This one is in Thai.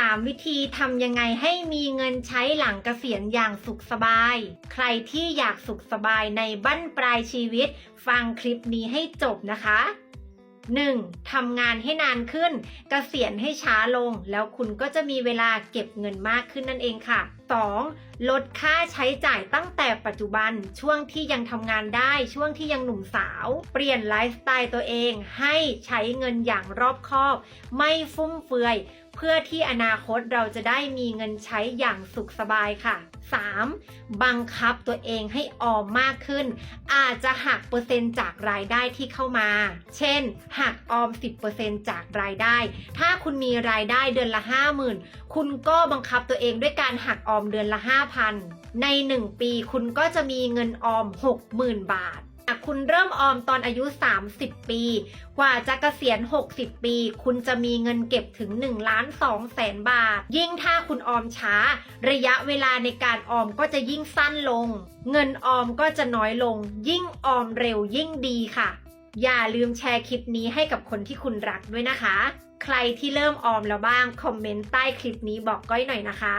3 วิธีทำยังไงให้มีเงินใช้หลังเกษียณอย่างสุขสบาย ใครที่อยากสุขสบายในบั้นปลายชีวิต ฟังคลิปนี้ให้จบนะคะ 1. ทำงานให้นานขึ้นเกษียณให้ช้าลง แล้วคุณก็จะมีเวลาเก็บเงินมากขึ้นนั่นเองค่ะ 2. ลดค่าใช้จ่ายตั้งแต่ปัจจุบันช่วงที่ยังทำงานได้ช่วงที่ยังหนุ่มสาว เปลี่ยนไลฟ์สไตล์ตัวเองให้ใช้เงินอย่างรอบคอบ ไม่ฟุ่มเฟือย เพื่อที่อนาคตเราจะได้มีเงินใช้อย่างสุขสบายค่ะ 3. บังคับตัวเองให้ออมมากขึ้น อาจจะหักเปอร์เซ็นต์จากรายได้ที่เข้ามา เช่น หักออม 10%จากรายได้ ถ้าคุณมีรายได้เดือนละ 50,000 คุณก็บังคับตัวเองด้วยการหักออมเดือนละ 5,000 ใน 1 ปีคุณก็จะมีเงินออม 60,000 บาทหากคุณเริ่มออมตอนอายุ 30 ปี กว่าจะเกษียณ 60 ปี คุณจะมีเงินเก็บถึง1ล้าน2แสนบาท ยิ่งถ้าคุณออมช้า ระยะเวลาในการออมก็จะยิ่งสั้นลง เงินออมก็จะน้อยลง ยิ่งออมเร็วยิ่งดีค่ะ อย่าลืมแชร์คลิปนี้ให้กับคนที่คุณรักด้วยนะคะ ใครที่เริ่มออมแล้วบ้าง คอมเมนต์ใต้คลิปนี้บอกก้อยหน่อยนะคะ